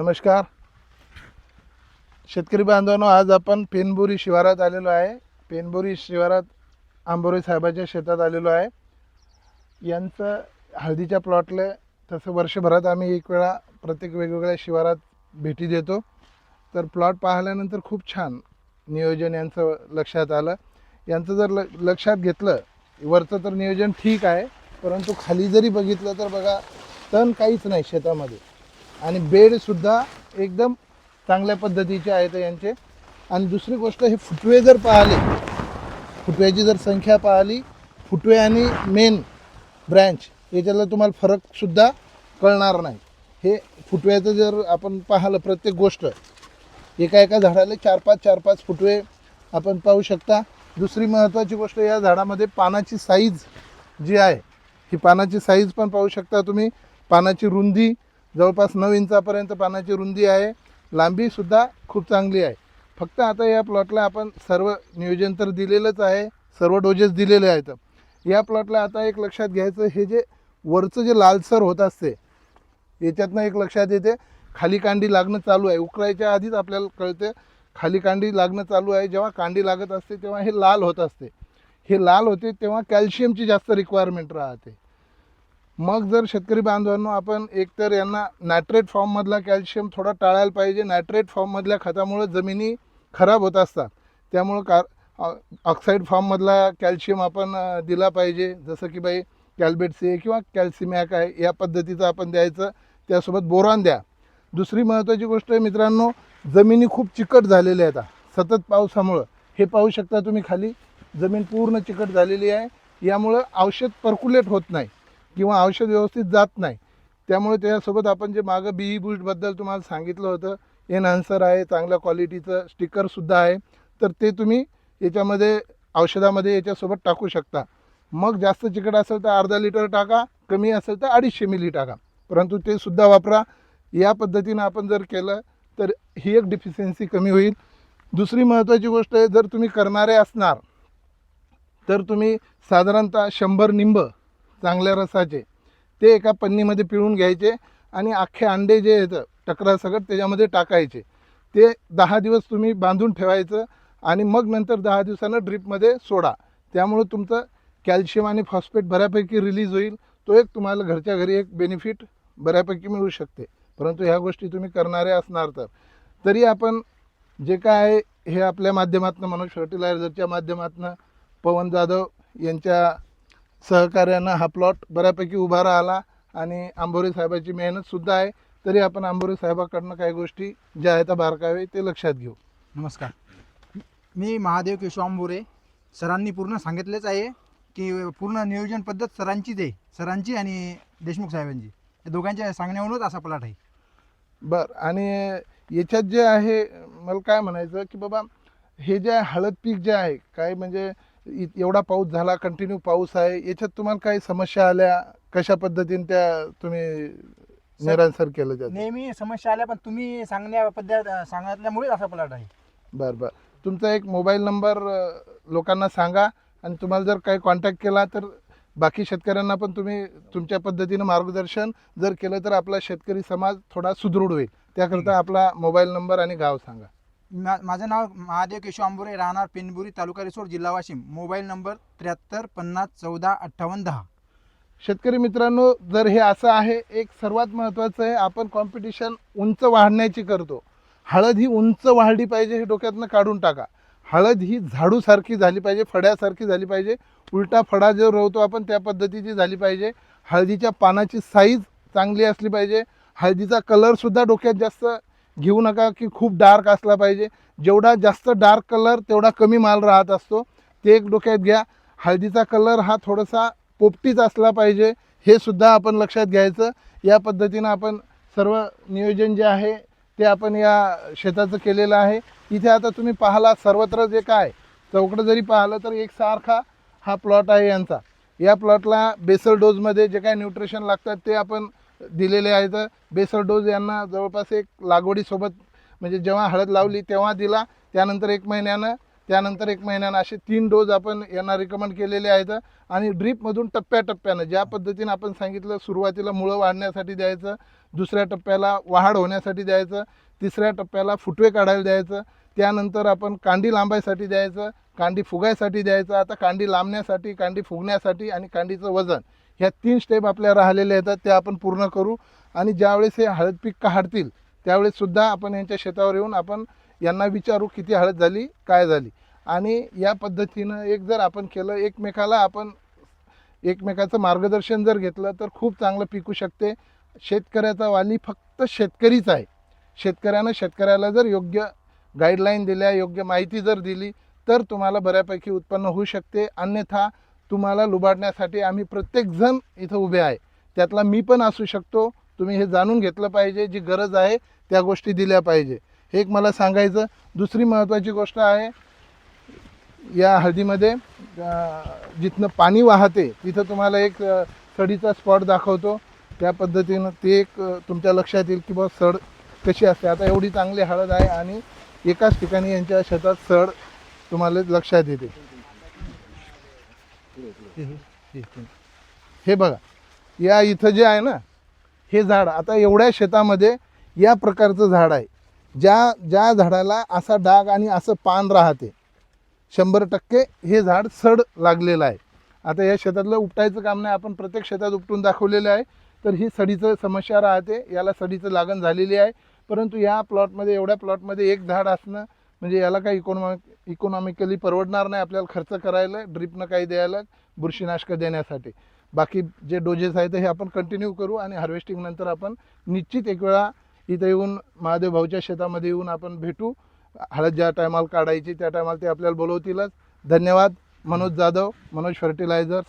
नमस्कार. शेतकरी बांधवांनो आज आपण पेनबोरी शिवारात आलेलो आहे. पेनबोरी शिवारात आंबोरी साहेबाच्या शेतात आलेलो आहे. यांचं हळदीच्या प्लॉटला तसं वर्षभरात आम्ही एक वेळा प्रत्येक वेगवेगळ्या शिवारात भेटी देतो. तर प्लॉट पाहिल्यानंतर खूप छान नियोजन यांचं लक्षात आलं. यांचं जर ल लक्षात घेतलं वरचं तर नियोजन ठीक आहे परंतु खाली जरी बघितलं तर बघा तण काहीच नाही शेतामध्ये. आणि बेडसुद्धा एकदम चांगल्या पद्धतीचे आहेत यांचे. आणि दुसरी गोष्ट हे फुटवे जर पाहिले फुटव्याची जर संख्या पाहिली फुटवे आणि मेन ब्रँच याच्यातला तुम्हाला फरकसुद्धा कळणार नाही. हे फुटव्याचं जर आपण पाहिलं प्रत्येक गोष्ट एका एका झाडाला चार पाच चार पाच फुटवे आपण पाहू शकता. दुसरी महत्त्वाची गोष्ट या झाडामध्ये पानाची साईज जी आहे ही पानाची साईज पण पाहू शकता तुम्ही. पानाची रुंदी जवळपास नऊ इंचापर्यंत पानाची रुंदी आहे. लांबीसुद्धा खूप चांगली आहे. फक्त आता या प्लॉटला आपण सर्व नियोजन तर दिलेलंच आहे. सर्व डोजेस दिलेले आहेत. या प्लॉटला आता एक लक्षात घ्यायचं हे जे वरचं जे लालसर होत असते याच्यातनं एक लक्षात येते खाली कांडी लागणं चालू आहे. उकरायच्या आधीच आपल्याला कळते खाली कांडी लागणं चालू आहे. जेव्हा कांडी लागत असते तेव्हा हे लाल होत असते. हे लाल होते तेव्हा कॅल्शियमची जास्त रिक्वायरमेंट राहते. मग जर शेतकरी बांधवांनो आपण एकतर यांना नायट्रेट फॉर्ममधला कॅल्शियम थोडा टाळायला पाहिजे. नायट्रेट फॉर्ममधल्या खतामुळे जमिनी खराब होत असतात. त्यामुळं कार ऑक्साईड फॉर्ममधला कॅल्शियम आपण दिला पाहिजे. जसं की बाई कॅल्बेट्स आहे किंवा कॅल्सिमॅक आहे या पद्धतीचं आपण द्यायचं. त्यासोबत बोरॉन द्या. दुसरी महत्त्वाची गोष्ट आहे मित्रांनो जमिनी खूप चिकट झालेल्या आहेत. आता, सतत पावसामुळं. हे पाहू शकता तुम्ही खाली. जमीन पूर्ण चिकट झालेली आहे. यामुळं औषध पर्क्युलेट होत नाही. किंवा औषध व्यवस्थित जात नाही. त्यामुळे त्याच्यासोबत आपण जे मागं बी बूस्टबद्दल तुम्हाला सांगितलं होतं एनहान्सर आहे चांगल्या क्वालिटीचं स्टिकरसुद्धा आहे. तर ते तुम्ही याच्यामध्ये औषधामध्ये याच्यासोबत टाकू शकता. मग जास्त चिकट असेल तर अर्धा लिटर टाका कमी असेल तर अडीचशे मिली टाका. परंतु ते सुद्धा वापरा. या पद्धतीनं आपण जर केलं तर ही एक डिफिशियन्सी कमी होईल. दुसरी महत्त्वाची गोष्ट आहे जर तुम्ही करणारे असणार तर तुम्ही साधारणतः शंभर निंब चांगल्या रसाचे. ते एका पन्नीमध्ये पिळून घ्यायचे आणि अख्खे अंडे जे आहेत टकरा सगट त्याच्यामध्ये टाकायचे. ते दहा दिवस तुम्ही बांधून ठेवायचं आणि मग नंतर दहा दिवसानं ड्रीपमध्ये सोडा. त्यामुळं तुमचं कॅल्शियम आणि फॉस्फेट बऱ्यापैकी रिलीज होईल. तो एक तुम्हाला घरच्या घरी एक बेनिफिट बऱ्यापैकी मिळू शकते. परंतु ह्या गोष्टी तुम्ही करणारे असणार तर. तरी आपण जे काय आहे हे आपल्या माध्यमातून मनोज फर्टिलायझरच्या माध्यमातून पवन जाधव यांच्या सहकार्यानं हा प्लॉट बऱ्यापैकी उभा राहिला आणि आंबोरे साहेबाची मेहनतसुद्धा आहे. तरी आपण आंबोरे साहेबाकडनं काही गोष्टी ज्या आहेत त्या बारकावे ते लक्षात घेऊ. नमस्कार. मी महादेव केशव आंबोरे. सरांनी पूर्ण सांगितलेच आहे की पूर्ण नियोजन पद्धत सरांचीच आहे. सरांची आणि देशमुख साहेबांची. या दोघांच्या सांगण्यावरूनच असा प्लॉट आहे. बर आणि याच्यात जे आहे मला काय म्हणायचं की बाबा हे जे हळद पीक जे आहे काय म्हणजे एवढा पाऊस झाला कंटिन्यू पाऊस आहे. याच्यात तुम्हाला काही समस्या आल्या? कशा पद्धतीने त्या तुम्ही निरांसर केलं जातं? नेहमी समस्या आल्या पण तुम्ही सांगण्या पद्धत सांगितल्यामुळेच असा प्लॉट आहे. बरं बरं. तुमचा एक मोबाईल नंबर लोकांना सांगा आणि तुम्हाला जर काही कॉन्टॅक्ट केला तर बाकी शेतकऱ्यांना पण तुम्ही तुमच्या पद्धतीनं मार्गदर्शन जर केलं तर आपला शेतकरी समाज थोडा सुदृढ होईल. त्याकरता आपला मोबाईल नंबर आणि गाव सांगा. मा माझं नाव महादेव केशव आंबोरे राहणार पेनबुरी तालुका रिसोड जिल्हा वाशिम. मोबाईल नंबर त्र्याहत्तर पन्नास चौदा अठ्ठावन्न दहा. शेतकरी मित्रांनो जर हे असं आहे एक सर्वात महत्त्वाचं आहे आपण कॉम्पिटिशन उंच वाढण्याची करतो. हळद ही उंच वाढली पाहिजे हे डोक्यातनं काढून टाका. हळद ही झाडूसारखी झाली पाहिजे फड्यासारखी झाली पाहिजे. उलटा फडा जो रोवतो आपण त्या पद्धतीची झाली पाहिजे. हळदीच्या पानाची साईज चांगली असली पाहिजे. हळदीचा कलरसुद्धा डोक्यात जास्त घेऊ नका की खूप डार्क असला पाहिजे. जेवढा जास्त डार्क कलर तेवढा कमी माल राहत असतो. ते एक डोक्यात घ्या. हळदीचा कलर हा थोडासा पोपटीच असला पाहिजे हे सुद्धा आपण लक्षात घ्यायचं. या पद्धतीनं आपण सर्व नियोजन जे आहे ते आपण या शेताचं केलेलं आहे. इथे आता तुम्ही पाहला सर्वत्र जे काय चौकडं जरी पाहिलं तर एकसारखा हा प्लॉट आहे यांचा. या प्लॉटला बेसल डोजमध्ये जे काय न्यूट्रिशन लागतात ते आपण दिलेले आहेत. बेसल डोज यांना जवळपास एक लागवडीसोबत म्हणजे जेव्हा हळद लावली तेव्हा दिला. त्यानंतर एक महिन्यानं त्यानंतर एक महिन्यानं असे तीन डोज आपण यांना रिकमेंड केलेले आहेत. आणि ड्रीपमधून टप्प्याटप्प्यानं ज्या पद्धतीनं आपण सांगितलं सुरुवातीला मुळं वाढण्यासाठी द्यायचं दुसऱ्या टप्प्याला वाढ होण्यासाठी द्यायचं तिसऱ्या टप्प्याला फुटवे काढायला द्यायचं त्यानंतर आपण कांडी लांबायसाठी द्यायचं कांडी फुगायसाठी द्यायचं. आता कांडी लांबण्यासाठी कांडी फुगण्यासाठी आणि कांडीचं वजन. ह्या तीन स्टेप आपल्या राहिलेल्या येतात त्या आपण पूर्ण करू. आणि ज्यावेळेस हे हळद पीक काढतील त्यावेळेससुद्धा आपण यांच्या शेतावर येऊन आपण यांना विचारू किती हळद झाली काय झाली. आणि या पद्धतीनं एक जर आपण केलं एकमेकाला आपण एकमेकाचं मार्गदर्शन जर घेतलं तर खूप चांगलं पिकू शकते. शेतकऱ्याचा वाली फक्त शेतकरीच आहे. शेतकऱ्यानं शेतकऱ्याला जर योग्य गाईडलाईन दिल्या योग्य माहिती जर दिली तर तुम्हाला बऱ्यापैकी उत्पन्न होऊ शकते. अन्यथा तुम्हाला लुबाडण्यासाठी आम्ही प्रत्येकजण इथं उभे आहे. त्यातला मी पण असू शकतो. तुम्ही हे जाणून घेतलं पाहिजे. जी गरज आहे त्या गोष्टी दिल्या पाहिजे. हे एक मला सांगायचं. दुसरी महत्त्वाची गोष्ट आहे या हळदीमध्ये जिथनं पाणी वाहते तिथं तुम्हाला एक सडीचा स्पॉट दाखवतो. त्या पद्धतीनं ते एक तुमच्या लक्षात येईल की बा सड कशी असते. आता एवढी चांगली हळद आहे आणि एकाच ठिकाणी यांच्या शेतात सड तुम्हाला लक्षात येते. हे बघा या इथं जे आहे ना हे झाड आता एवढ्या शेतामध्ये या प्रकारचं झाड आहे. ज्या ज्या झाडाला असा डाग आणि असं पान राहते शंभर टक्के हे झाड सड लागलेलं आहे. आता या शेतातलं उपटायचं काम नाही आपण प्रत्येक शेतात उपटून दाखवलेलं आहे. तर ही सडीचं समस्या राहते याला सडीचं लागण झालेली आहे. परंतु या प्लॉटमध्ये एवढ्या प्लॉटमध्ये एक झाड असणं म्हणजे याला काही इकॉनॉमिक इकॉनॉमिकली परवडणार नाही आपल्याला खर्च करायला ड्रिपनं काही द्यायला बुरशीनाशकं देण्यासाठी. बाकी जे डोजेस आहेत हे आपण कंटिन्यू करू आणि हार्वेस्टिंग नंतर आपण निश्चित एक वेळा इथं येऊन महादेव भाऊच्या शेतामध्ये येऊन आपण भेटू. हळद ज्या टायमाला काढायची त्या टायमाला ते आपल्याला बोलवतीलच. धन्यवाद. मनोज जाधव मनोज फर्टिलायझर्स